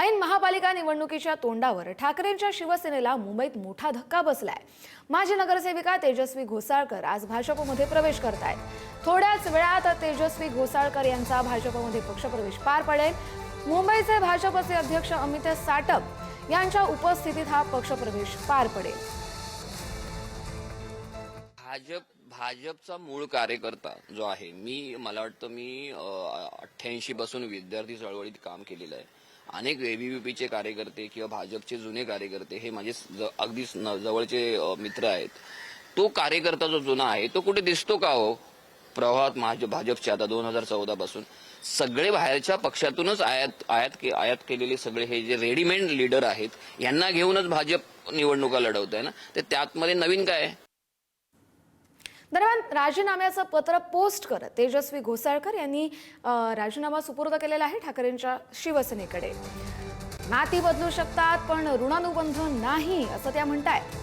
ऐन महापालिका निवडणुकीच्या तोंडावर ठाकरेंच्या शिवसेनेला मुंबईत मोठा धक्का बसलाय. माजी नगरसेविका तेजस्वी घोसाळकर आज भाजपमध्ये प्रवेश करतायत. थोड्याच वेळात तेजस्वी घोसाळकर यांचा भाजपमध्ये पक्षप्रवेश पार पडेल. मुंबईचे भाजपचे अध्यक्ष अमित साटप यांच्या उपस्थितीत हा पक्षप्रवेश पार पडेल. भाजप भाजपचा मूळ कार्यकर्ता जो आहे मी मला वाटतं मी अठ्ठ्याऐंशी पासून विद्यार्थी चळवळीत काम केलेलं आहे. अनेक एबीव्हीपीचे कार्यकर्ते किंवा भाजपचे जुने कार्यकर्ते हे माझे अगदी जवळचे मित्र आहेत. तो कार्यकर्ता जो जुना आहे तो कुठे दिसतो का हो? प्रवाहात भाजपचे आता दोन हजार चौदा पासून. सगळे बाहेरच्या पक्षातूनच आयात आयात के- आयात केलेले सगळे हे जे रेडीमेड लीडर आहेत यांना घेऊनच भाजप निवडणुका लढवत आहे ना? तर त्यातमध्ये नवीन काय? दरम्यान राजीनाम्याचं पत्र पोस्ट करत तेजस्वी घोसाळकर यांनी राजीनामा सुपूर्द केलेला आहे ठाकरेंच्या शिवसेनेकडे. नाती बदलू शकतात पण ऋणानुबंध नाही असं त्या म्हणतायत.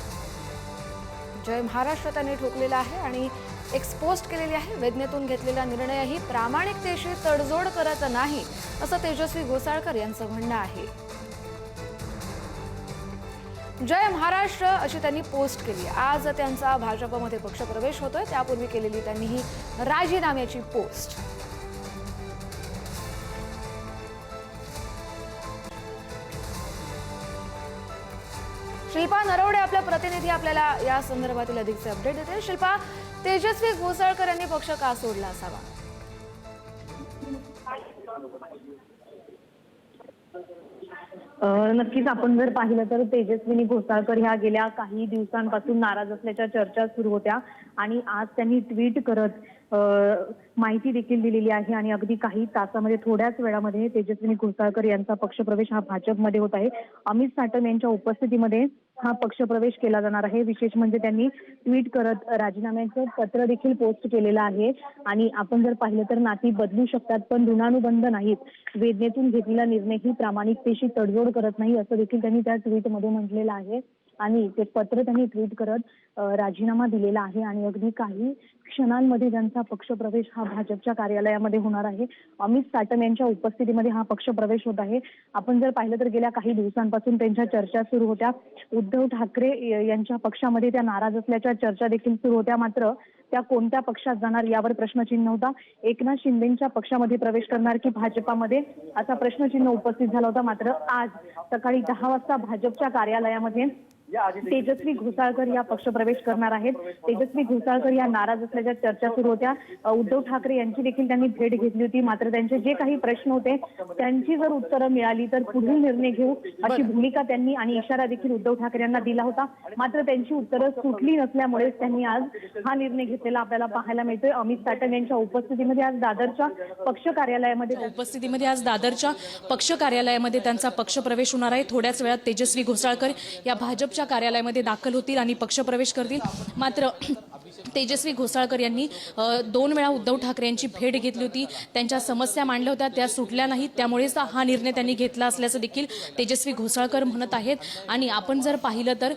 जय महाराष्ट्र त्यांनी ठोकलेला आहे आणि एक पोस्ट केलेली आहे. वेदनेतून घेतलेला निर्णयही प्रामाणिकतेशी तडजोड करत नाही असं तेजस्वी घोसाळकर यांचं म्हणणं आहे. जय महाराष्ट्र अशी त्यांनी पोस्ट केली. आज त्यांचा भाजपमध्ये पक्षप्रवेश होतोय. त्यापूर्वी केलेली त्यांनी ही राजीनाम्याची पोस्ट. शिल्पा नरवडे आपल्या प्रतिनिधी आपल्याला या संदर्भातील अधिकचे अपडेट देते शिल्पा तेजस्वी घोसाळकर यांनी पक्ष का सोडला असावा? नक्कीच आपण जर पाहिलं तर तेजस्विनी घोसाळकर ह्या गेल्या काही दिवसांपासून नाराज असल्याच्या चर्चा सुरू होत्या आणि आज त्यांनी ट्विट करत अ, माहिती देखील दिलेली आहे आणि अगदी काही तासामध्ये थोड्याच वेळामध्ये तेजस्विनी घोसाळकर यांचा पक्षप्रवेश हा भाजपमध्ये होत आहे. अमित साटम यांच्या उपस्थितीमध्ये हा पक्षप्रवेश केला जाणार आहे. विशेष म्हणजे त्यांनी ट्विट करत राजीनाम्याचं पत्र देखील पोस्ट केलेलं आहे. आणि आपण जर पाहिलं तर नाती बदलू शकतात पण ऋणानुबंध नाहीत. वेदनेतून घेतलेला निर्णय ही प्रामाणिकतेशी तडजोड करत नाही असं देखील त्यांनी त्या ट्विटमध्ये म्हटलेलं आहे. आणि ते पत्र त्यांनी ट्विट करत राजीनामा दिलेला आहे आणि अगदी काही क्षणांमध्ये त्यांचा पक्षप्रवेश हा भाजपच्या कार्यालयामध्ये होणार आहे. अमित साटम यांच्या उपस्थितीमध्ये हा पक्षप्रवेश होत आहे. आपण जर पाहिलं तर गेल्या काही दिवसांपासून त्यांच्या चर्चा सुरू होत्या. उद्धव ठाकरे यांच्या पक्षामध्ये त्या नाराज असल्याच्या चर्चा देखील सुरू होत्या. मात्र त्या कोणत्या पक्षात जाणार यावर प्रश्नचिन्ह होता. एकनाथ शिंदेच्या पक्षामध्ये प्रवेश करणार की भाजपामध्ये? असा प्रश्नचिन्ह उपस्थित झाला होता. मात्र आज सकाळी दहा वाजता भाजपच्या कार्यालयामध्ये तेजस्वी घोसाळकर या पक्षप्रवेश करणार आहेत. तेजस्वी घोसाळकर या नाराज असल्याच्या चर्चा सुरू होत्या. उद्धव ठाकरे यांची देखील त्यांनी भेट घेतली होती. मात्र त्यांचे जे काही प्रश्न होते त्यांची जर उत्तरं मिळाली तर पुढील निर्णय घेऊ अशी भूमिका त्यांनी आणि इशारा देखील उद्धव ठाकरे यांना दिला होता. मात्र त्यांची उत्तरं सुटली नसल्यामुळेच त्यांनी आज हा निर्णय घेतलेला आपल्याला पाहायला मिळतोय. अमित साटम यांच्या उपस्थितीमध्ये आज दादरच्या पक्ष कार्यालयामध्ये उपस्थितीमध्ये आज दादरच्या पक्ष कार्यालयामध्ये त्यांचा पक्षप्रवेश होणार आहे. थोड्याच वेळात तेजस्वी घोसाळकर या भाजपच्या कार्यालयामध्ये दाखल होतील आणि पक्षप्रवेश करतील मात्र तेजस्वी घोसाळकर यांनी दोन वेळा उद्धव ठाकरे यांची भेट घेतली होती. त्यांच्या समस्या मांडल्या होत्या त्या सुटल्या नाहीत. त्यामुळेच हा निर्णय त्यांनी घेतला असल्याचं देखील तेजस्वी घोसाळकर म्हणत आहेत. आणि आपण जर पाहिलं तर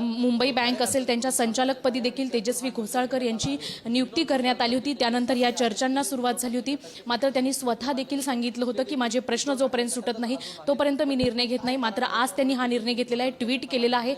मुंबई बँक असेल त्यांच्या संचालकपदी देखील तेजस्वी घोसाळकर यांची नियुक्ती करण्यात आली होती. त्यानंतर या चर्चांना सुरुवात झाली होती. मात्र त्यांनी स्वतः देखील सांगितलं होतं की माझे प्रश्न जोपर्यंत सुटत नाही तोपर्यंत मी निर्णय घेत नाही. मात्र आज त्यांनी हा निर्णय घेतलेला आहे ट्विट केलेला आहे.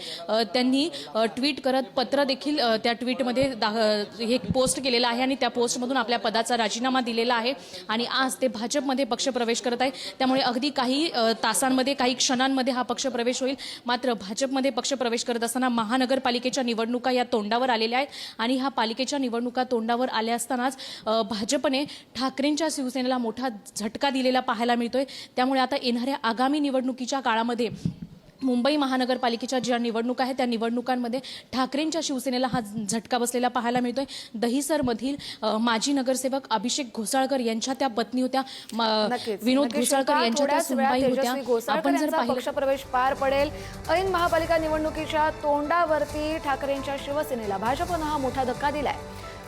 त्यांनी ट्विट करत पत्र देखील त्या ट्विटमध्ये दाह हे पोस्ट केलेलं आहे आणि त्या पोस्टमधून आपल्या पदाचा राजीनामा दिलेला आहे. आणि आज ते भाजपमध्ये पक्षप्रवेश करत आहे त्यामुळे अगदी काही तासांमध्ये काही क्षणांमध्ये हा पक्षप्रवेश होईल. मात्र भाजपमध्ये पक्षप्रवेश करत असताना महानगरपालिकेच्या निवडणुका या तोंडावर आलेल्या आहेत. आणि ह्या पालिकेच्या निवडणुका तोंडावर आल्या असतानाच भाजपने ठाकरेंच्या शिवसेनेला मोठा झटका दिलेला पाहायला मिळतोय. त्यामुळे आता येणाऱ्या आगामी निवडणुकीच्या काळामध्ये मुंबई महानगरपालिकेच्या ज्या निवडणुका आहेत त्या निवडणुकांमध्ये ठाकरेंच्या शिवसेनेला हा झटका बसलेला पाहायला मिळतोय. दहिसरमधील माजी नगरसेवक अभिषेक घोसाळकर यांच्या त्या पत्नी होत्या विनोद घोसाळकर यांच्या त्या सुनबाई तेजस्वी होत्या आपण जर पाहिलं पक्षप्रवेश पार पडेल. ऐन महापालिका निवडणुकीच्या तोंडावरती ठाकरेंच्या शिवसेनेला भाजपनं हा मोठा धक्का दिलाय.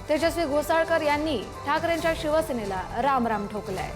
तेजस्वी घोसाळकर यांनी ठाकरेंच्या शिवसेनेला राम राम ठोकलाय.